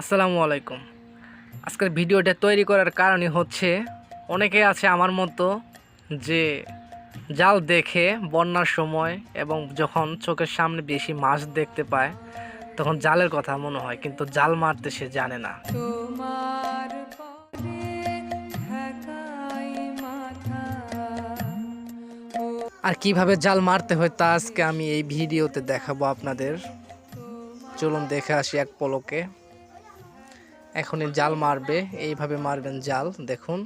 আসসালামু আলাইকুম। আজকের ভিডিওটা তৈরি করার কারণই হচ্ছে অনেকে আছে আমার মতো যে জাল দেখে বন্যার সময় এবং যখন চোখের সামনে বেশি মাছ দেখতে পায় তখন জালের কথা মনে হয় কিন্তু জাল মারতে সে জানে না। আর কীভাবে জাল মারতে হয় তা আজকে আমি এই ভিডিওতে দেখাবো আপনাদের। চলুন দেখে আসি এক পলকে। এখনই জাল মারবে, এইভাবে মারবেন জাল, দেখুন।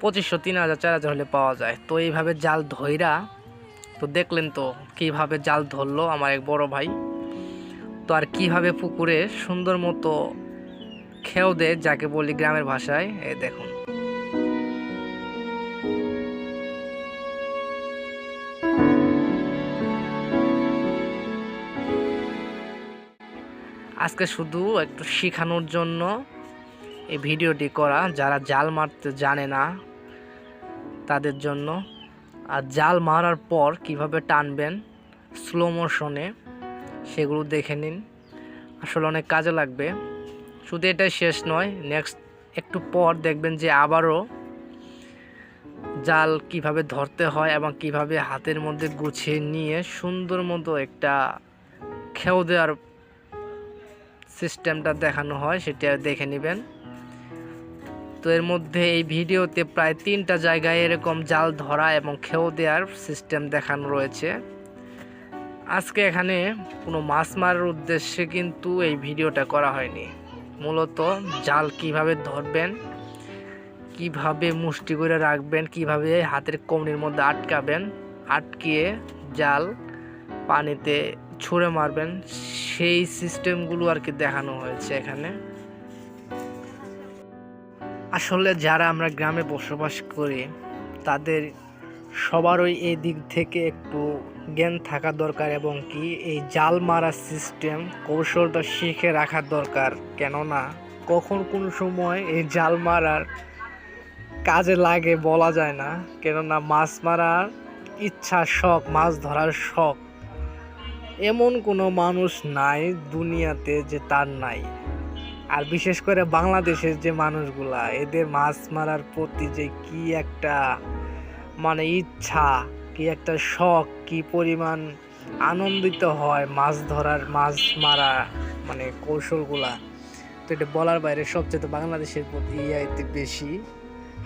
পঁচিশশো, তিন হাজার, চার হাজার হলে পাওয়া যায়। তো এইভাবে জাল ধইরা, তো দেখলেন তো কীভাবে জাল ধরলো আমার এক বড় ভাই। তো আর কীভাবে পুকুরে সুন্দর মতো খেও দেয়, যাকে বলি গ্রামের ভাষায়, এই দেখুন। আজকে শুধু একটু শেখানোর জন্য এই ভিডিওটি করা, যারা জাল মারতে জানে না তাদের জন্য। আর জাল মারার পর কীভাবে টানবেন স্লো মোশনে সেগুলো দেখে নিন। আসলে অনেক কাজে লাগবে। শুধু এটাই শেষ নয় নেক্সট একটু পর দেখবেন যে আবারও জাল কীভাবে ধরতে হয় এবং কীভাবে হাতের মধ্যে গুছিয়ে নিয়ে সুন্দর মতো একটা খেও দেওয়ার সিস্টেমটা দেখানো হয়, সেটা দেখে নেবেন। তো এর মধ্যে এই ভিডিওতে প্রায় তিনটা জায়গায় এরকম জাল ধরা এবং খেও দেওয়ার সিস্টেম দেখানো রয়েছে। আজকে এখানে কোনো মাছ মারার উদ্দেশ্যে কিন্তু এই ভিডিওটা করা হয়নি। মূলত জাল কীভাবে ধরবেন, কীভাবে মুষ্টি করে রাখবেন, কীভাবে হাতের কোমনির মধ্যে আটকাবেন, আটকিয়ে জাল পানিতে ছুঁড়ে মারবেন সেই সিস্টেমগুলো আর কি দেখানো হয়েছে এখানে। আসলে যারা আমরা গ্রামে বসবাস করি, তাদের সবারই এই দিক থেকে একটু জ্ঞান থাকা দরকার এবং কি এই জাল মারার সিস্টেম কৌশলটা শিখে রাখা দরকার। কেননা কখন কোন সময় এই জাল মারার কাজে লাগে বলা যায় না। কেননা মাছ মারার ইচ্ছা, শখ, মাছ ধরার শখ এমন কোনো মানুষ নাই দুনিয়াতে যে তার নাই। আর বিশেষ করে বাংলাদেশের যে মানুষগুলা, এদের মাছ মারার প্রতি যে কি একটা মানে ইচ্ছা, কি একটা শখ, কি পরিমাণ আনন্দিত হয় মাছ ধরার, মাছ মারা মানে কৌশলগুলা, তো এটা বলার বাইরে সবচেয়ে বাংলাদেশের প্রতি ইয়াইতে বেশি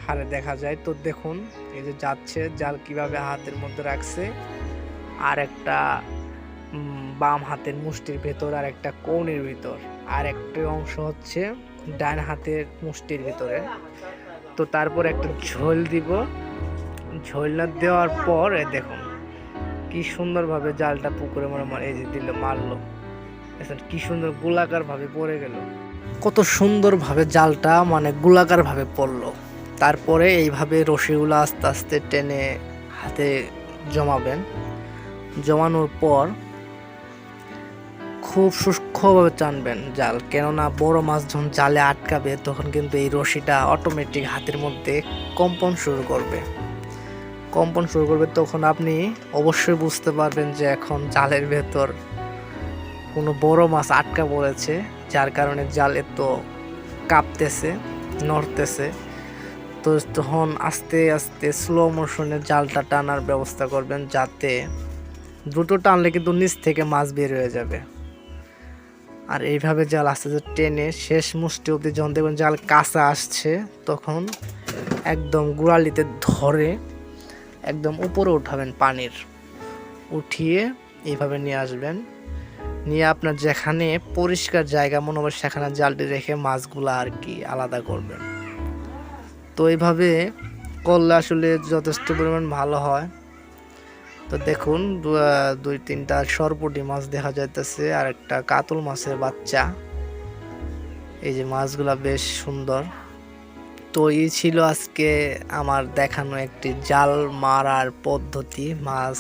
হারে দেখা যায়। তো দেখুন, এই যে যাচ্ছে জাল কীভাবে হাতের মধ্যে রাখছে, আর একটা বাম হাতের মুষ্টির ভেতর আর একটা কৌনের ভিতর। আর একটা অংশ হচ্ছে ডান হাতের মুষ্টির ভিতরে। তো তারপর একটা ঝোল দিব। ঝোল না দেওয়ার পর দেখুন, কি সুন্দরভাবে জালটা পুকুরে মনে মার এই যে দিল মারলো। কি সুন্দর গোলাকার ভাবে পড়ে গেল। কত সুন্দরভাবে জালটা মানে গোলাকার ভাবে পড়ল। তারপরে এইভাবে রশিগুলো আস্তে আস্তে টেনে হাতে জমাবেন। জমানোর পর খুব সূক্ষ্মভাবে টানবেন জাল। কেননা বড় মাছ যখন জালে আটকাবে, তখন কিন্তু এই রশিটা অটোমেটিক হাতের মধ্যে কম্পন শুরু করবে। কম্পন শুরু করবে তখন আপনি অবশ্যই বুঝতে পারবেন যে এখন জালের ভেতর কোনো বড় মাছ আটকা পড়েছে, যার কারণে জাল এত কাঁপতেছে, নড়তেছে। তো তখন আস্তে আস্তে স্লো মোশনে জালটা টানার ব্যবস্থা করবেন যাতে দ্রুত টানলে কিন্তু নিচ থেকে মাছ বের হয়ে যাবে। আর এইভাবে জাল আস্তে আস্তে টেনে শেষ মুষ্টি অবধি যখন দেখবেন জাল কাঁচা আসছে, তখন একদম গোড়ালিতে ধরে একদম উপরে উঠাবেন পানির। উঠিয়ে এইভাবে নিয়ে আসবেন। নিয়ে আপনার যেখানে পরিষ্কার জায়গা মনে হবে সেখানে জালটি রেখে মাছগুলো আর কি আলাদা করবেন। তো এইভাবে করলে আসলে যথেষ্ট পরিমাণ ভালো হয়। তো দেখুন দুই তিনটা সরপুটি মাছ দেখা যাইতেছে, আর একটা কাতল মাছের বাচ্চা। এই যে মাছগুলা বেশ সুন্দর। তো এই ছিল আজকে আমার দেখানো একটি জাল মারার পদ্ধতি, মাছ,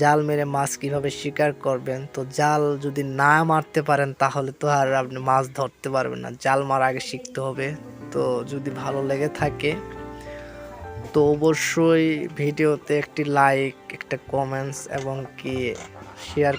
জাল মেরে মাছ কীভাবে শিকার করবেন। তো জাল যদি না মারতে পারেন, তাহলে তো আর আপনি মাছ ধরতে পারবেন না। জাল মারা আগে শিখতে হবে। তো যদি ভালো লেগে থাকে তো অবশ্যই ভিডিওতে একটি লাইক একটা কমেন্টস এবং কি শেয়ার